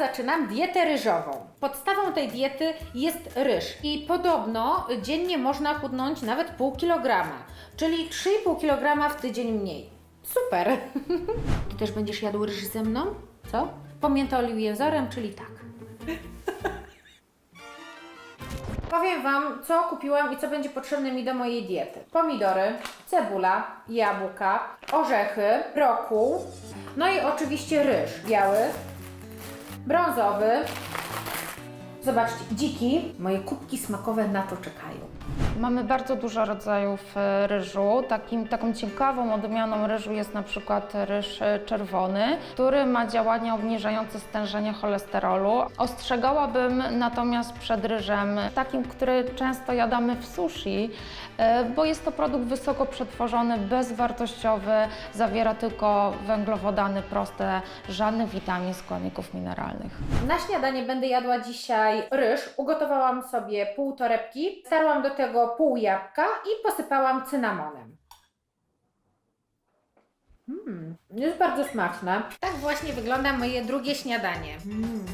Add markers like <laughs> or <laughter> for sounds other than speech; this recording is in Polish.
zaczynam dietę ryżową. Podstawą tej diety jest ryż i podobno dziennie można chudnąć nawet pół kilograma, czyli 3,5 kilograma w tydzień mniej. Super! <laughs> Ty też będziesz jadł ryż ze mną? Co? Pamięta oliwę wzorem, czyli tak. <laughs> Powiem Wam, co kupiłam i co będzie potrzebne mi do mojej diety. Pomidory, cebula, jabłka, orzechy, brokuł, no i oczywiście ryż biały, brązowy. Zobaczcie, dziki. Moje kubki smakowe na to czekają. Mamy bardzo dużo rodzajów e, ryżu. Takim, taką ciekawą odmianą ryżu jest na przykład ryż e, czerwony, który ma działania obniżające stężenie cholesterolu. Ostrzegałabym natomiast przed ryżem takim, który często jadamy w sushi, e, bo jest to produkt wysoko przetworzony, bezwartościowy, zawiera tylko węglowodany proste, żadnych witamin, składników mineralnych. Na śniadanie będę jadła dzisiaj ryż. Ugotowałam sobie pół torebki, starłam do tego pół jabłka i posypałam cynamonem. Mmm, jest bardzo smaczne. Tak właśnie wygląda moje drugie śniadanie. Mm,